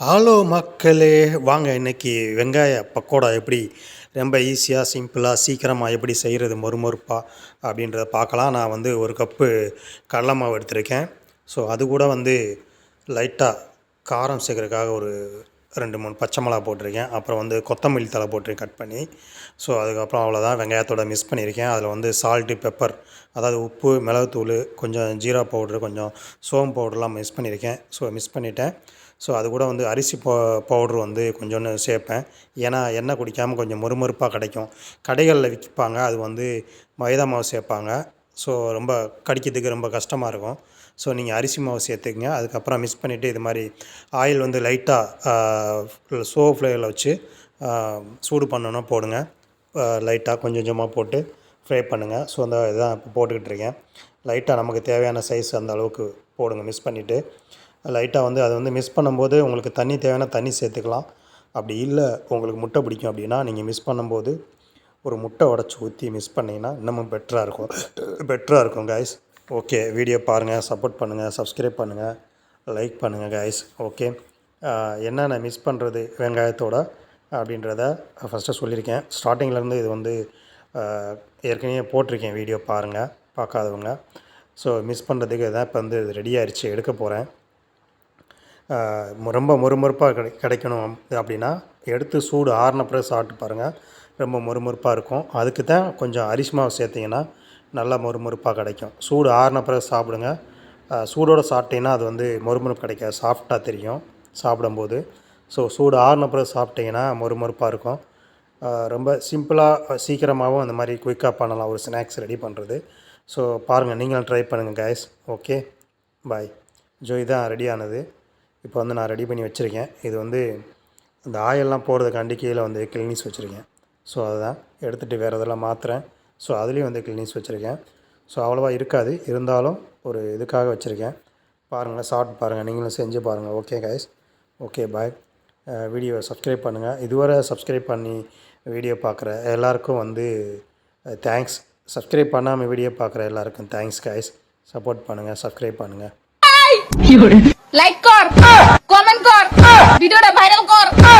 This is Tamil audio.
ஹலோ மக்களே வாங்க இன்னைக்கு வெங்காய பக்கோடா எப்படி ரொம்ப ஈஸியாக சிம்பிளாக சீக்கிரமாக எப்படி செய்கிறது மறுமறுப்பாக அப்படின்றத பார்க்கலாம். நான் வந்து ஒரு கப்பு கடலை மாவு எடுத்திருக்கேன். ஸோ அது கூட வந்து லைட்டாக காரம் சேர்க்குறதுக்காக ஒரு ரெண்டு மூணு பச்சை மிளகா போட்டிருக்கேன். அப்புறம் வந்து கொத்தமல்லி தழை போட்டிருக்கேன் கட் பண்ணி. ஸோ அதுக்கப்புறம் அவ்வளோதான் வெங்காயத்தோட மிஸ் பண்ணியிருக்கேன். அதில் வந்து சால்ட்டு பெப்பர் அதாவது உப்பு மிளகுத்தூள் கொஞ்சம் ஜீரா பவுட்ரு கொஞ்சம் சோம்பு பவுடர்லாம் மிஸ் பண்ணியிருக்கேன். ஸோ மிஸ் பண்ணிவிட்டேன் ஸோ அது கூட வந்து அரிசி போ பவுட்ரு வந்து கொஞ்சோன்னு சேர்ப்பேன். ஏன்னா எண்ணெய் குடிக்காமல் கொஞ்சம் மொறுமொறுப்பாக கிடைக்கும். கடைகளில் விற்பாங்க அது வந்து மைதா மாவு சேர்ப்பாங்க. ஸோ ரொம்ப கடிக்கிறதுக்கு ரொம்ப கஷ்டமாக இருக்கும். ஸோ நீங்கள் அரிசி மாவு சேர்த்துக்கங்க. அதுக்கப்புறம் மிக்ஸ் பண்ணிவிட்டு இது மாதிரி ஆயில் வந்து லைட்டாக ஸ்லோ ஃப்ளேவில் வச்சு சூடு பண்ணணும் போடுங்க. லைட்டாக கொஞ்சம் கொஞ்சமாக போட்டு ஃப்ரை பண்ணுங்கள் ஸோ அந்த இதுதான் இப்போ போட்டுக்கிட்டு இருக்கேன். லைட்டாக நமக்கு தேவையான சைஸ் அந்த அளவுக்கு போடுங்க மிஸ் பண்ணிவிட்டு லைட்டாக வந்து அதை வந்து மிஸ் பண்ணும்போது உங்களுக்கு தண்ணி தேவையான தண்ணி சேர்த்துக்கலாம். அப்படி இல்லை உங்களுக்கு முட்டை பிடிக்கும் அப்படின்னா நீங்கள் மிஸ் பண்ணும்போது ஒரு முட்டை உடச்சி ஊற்றி மிஸ் பண்ணிங்கன்னா இன்னமும் பெட்டராக இருக்கும். பெட்டராக இருக்கும் கைஸ் ஓகே வீடியோ பாருங்கள் சப்போர்ட் பண்ணுங்கள் சப்ஸ்கிரைப் பண்ணுங்கள் லைக் பண்ணுங்கள் கைஸ் ஓகே என்னென்ன மிஸ் பண்ணுறது வெங்காயத்தோட அப்படின்றத ஃபஸ்ட்டு சொல்லியிருக்கேன். ஸ்டார்டிங்லேருந்து இது வந்து ஏற்கனவே போட்டிருக்கேன் வீடியோ பாருங்கள் பார்க்காதவங்க. ஸோ மிஸ் பண்ணுறதுக்கு தான் இப்போ வந்து ரெடி ஆயிடுச்சு எடுக்க போகிறேன் ரொம்ப மொறுமொறுப்பாக கிடை கிடைக்கணும் அப்படின்னா எடுத்து சூடு ஆறின பிறகு சாப்பிட்டு பாருங்கள் ரொம்ப மொறுமொறுப்பாக இருக்கும். அதுக்கு தான் கொஞ்சம் அரிசிமாவை சேர்த்திங்கன்னா நல்லா மொறுமொறுப்பாக கிடைக்கும். சூடு ஆறின பிறகு சாப்பிடுங்க. சூடோடு சாப்பிட்டீங்கன்னா அது வந்து மொறுமொறுப்பு கிடைக்காது. சாஃப்டாக தெரியும் சாப்பிடும்போது. ஸோ சூடு ஆறின பிறகு சாப்பிட்டீங்கன்னா மொறுமொறுப்பாக இருக்கும். ரொம்ப சிம்பிளாக சீக்கிரமாகவும் அந்த மாதிரி குயிக்காக பண்ணலாம். ஒரு ஸ்நாக்ஸ் ரெடி பண்ணுறது ஸோ பாருங்கள் நீங்களும் ட்ரை பண்ணுங்கள் கைஸ் ஓகே பாய் ஜோ இதான் ரெடி ஆனது. இப்போ வந்து நான் ரெடி பண்ணி வச்சுருக்கேன். இது வந்து இந்த ஆயிலெலாம் போடுறதுக்காண்டி கீழே வந்து கிளினிஸ் வச்சுருக்கேன் ஸோ அதுதான் எடுத்துகிட்டு வேறு இதெல்லாம் மாற்றுறேன் ஸோ அதுலேயும் வந்து கிளினிஸ் வச்சுருக்கேன் ஸோ அவ்வளோவா இருக்காது இருந்தாலும் ஒரு இதுக்காக வச்சுருக்கேன் பாருங்கள் சாப்பிட்டு பாருங்கள் நீங்களும் செஞ்சு பாருங்கள் ஓகே கைஸ் ஓகே பாய் வீடியோவை சப்ஸ்கிரைப் பண்ணுங்கள் இதுவரை சப்ஸ்கிரைப் பண்ணி வீடியோ பார்க்குற எல்லாருக்கும் வந்து தேங்க்ஸ் சப்ஸ்கிரைப் பண்ணாமல் வீடியோ பார்க்குற எல்லாருக்கும் தேங்க்ஸ் கைஸ் சப்போர்ட் பண்ணுங்கள் சப்ஸ்கிரைப் பண்ணுங்கள் লাইক কর কমেন্ট কর ভিডিওটা ভাইরাল কর তাড়াতাড়ি কর